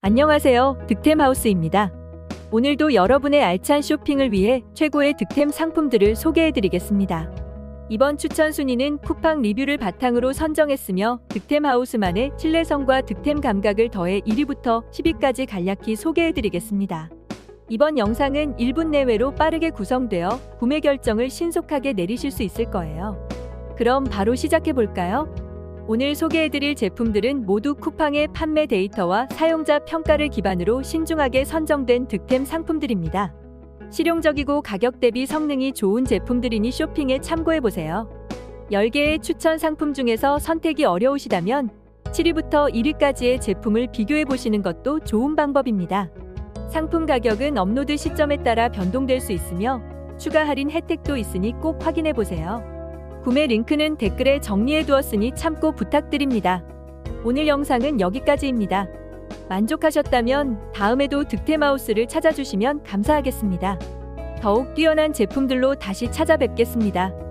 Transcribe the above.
안녕하세요. 득템하우스입니다. 오늘도 여러분의 알찬 쇼핑을 위해 최고의 득템 상품들을 소개해드리겠습니다. 이번 추천 순위는 쿠팡 리뷰를 바탕으로 선정했으며 득템하우스만의 신뢰성과 득템 감각을 더해 1위부터 10위까지 간략히 소개해드리겠습니다. 이번 영상은 1분 내외로 빠르게 구성되어 구매 결정을 신속하게 내리실 수 있을 거예요. 그럼 바로 시작해볼까요? 오늘 소개해드릴 제품들은 모두 쿠팡의 판매 데이터와 사용자 평가를 기반으로 신중하게 선정된 득템 상품들입니다. 실용적이고 가격 대비 성능이 좋은 제품들이니 쇼핑에 참고해보세요. 10개의 추천 상품 중에서 선택이 어려우시다면 7위부터 1위까지의 제품을 비교해보시는 것도 좋은 방법입니다. 상품 가격은 업로드 시점에 따라 변동될 수 있으며 추가 할인 혜택도 있으니 꼭 확인해보세요. 구매 링크는 댓글에 정리해 두었으니 참고 부탁드립니다. 오늘 영상은 여기까지입니다. 만족하셨다면 다음에도 득템하우스를 찾아주시면 감사하겠습니다. 더욱 뛰어난 제품들로 다시 찾아뵙겠습니다.